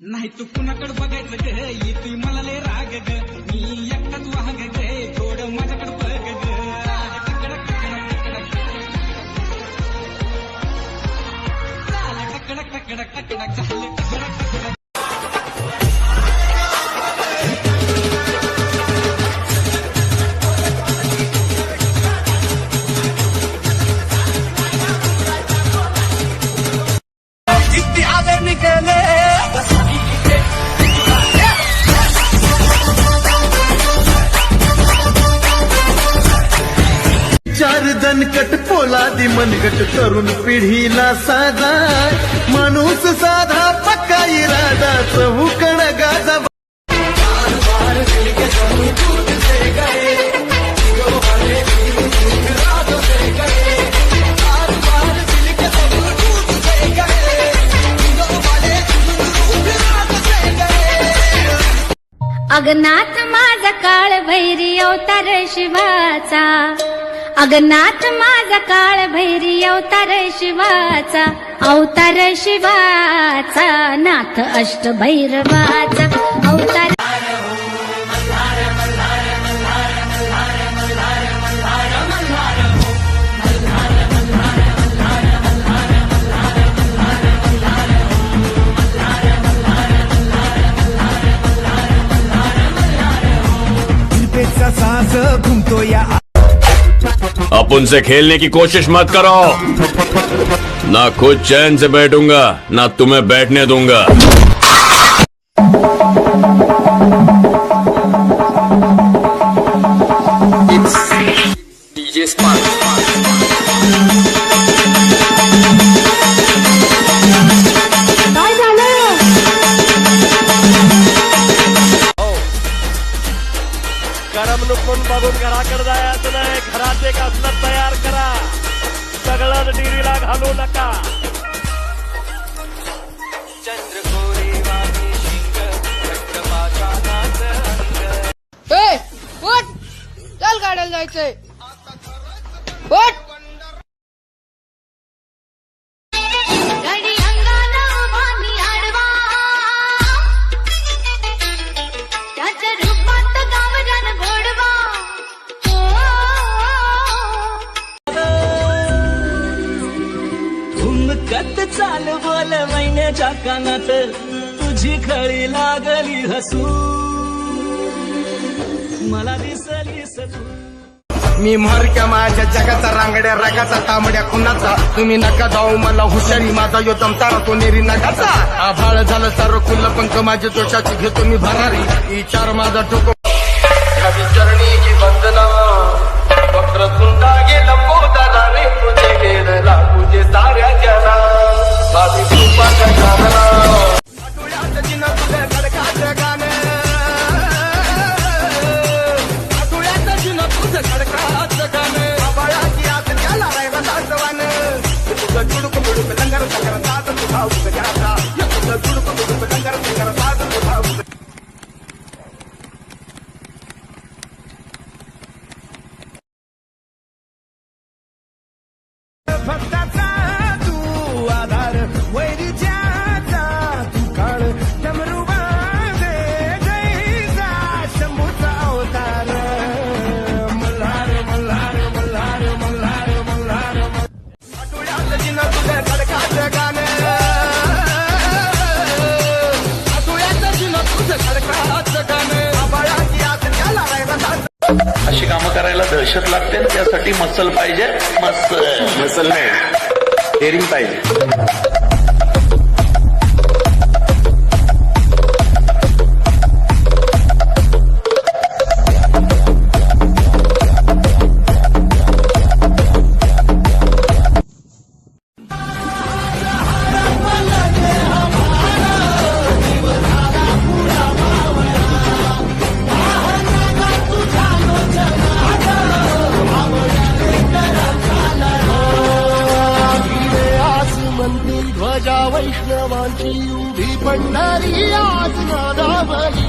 नाही तू कुणाकडे बघायचं ग? येतोय मला लय राग ग. मी एकटाच वाहग ग. थोडं माझ्याकडे बघ ग. टकडक, टकडक, टकडक. झालं झालं टकडक, चार जनकट पोलादी मनगट तरुण पिढीला साधा माणूस साधा पक्का इरादा चहूकड गाजा. अगनाथ माझा काळ भैरी अवतार शिवाचा. अगनाथ माझा काळ भैरी अवतार शिवाचा अवतार शिवाचा नाथ अष्ट भैरवाचा. अवतार घुमतो या आप उनसे खेलने की कोशिश मत करो। ना खुद चैन से बैठूंगा ना तुम्हें बैठने दूंगा। जायचं नाही घरात एक असलं तयार करा. सगळं डिरीला घालू नका. ए चल गाड्याला जायचंय. चाल बोल महिन्याच्या कानात. तुझी खळी लागली हसू. मला दिसलीस तू. मी म्हारक्या माझ्या जगाचा रांगड्या रगाचा तांबड्या खुनाचा. तुम्ही नका जाऊ मला हुशारी माझा यो दमतारा तो नेरी नगाचा. आभाळ झालं सर्व खुल्ल पंख माझ्या दोषाची घेतो मी भरारी. विचार माझा टोको चरणी की वंदना. वक्रतुंडा गेलं पोदारा रे But अशी कामं करायला दहशत लागते त्यासाठी मसल पाहिजे. मसल. मसल नाही. डेअरिंग पाहिजे. राजा वैष्णवांची उभी पडणारी आज नादावली.